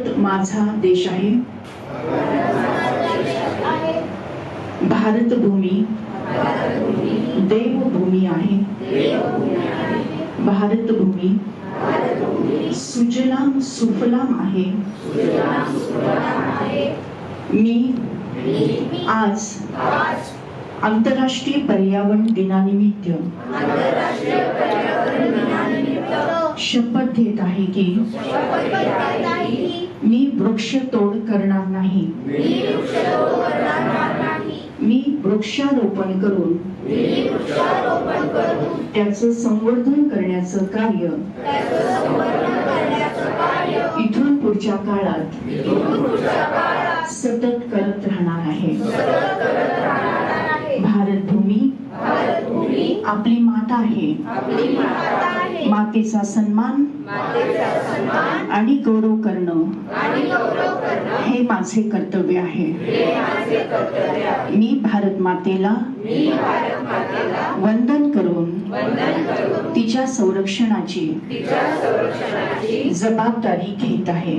भारत माझा देश आहे. भारत भूमी देवभूमी आहे. भारत भूमी सुजलाम सुफलाम आहे. मी आज आंतरराष्ट्रीय पर्यावरण दिनानिमित्त शपथ घेत आहे की मी वृक्षतोड करणार नाही. मी वृक्षारोपण करून त्याचं संवर्धन करण्याचं कार्य इथून पुढच्या काळात सतत करत राहणार आहे. भारतभूमी. आपली माता आहे. मातेचा सन्मान. आणि गौरव करणं. हे माझे कर्तव्य आहे. मी भारत मातेला वंदन करून तिच्या संरक्षणाची जबाबदारी घेत आहे.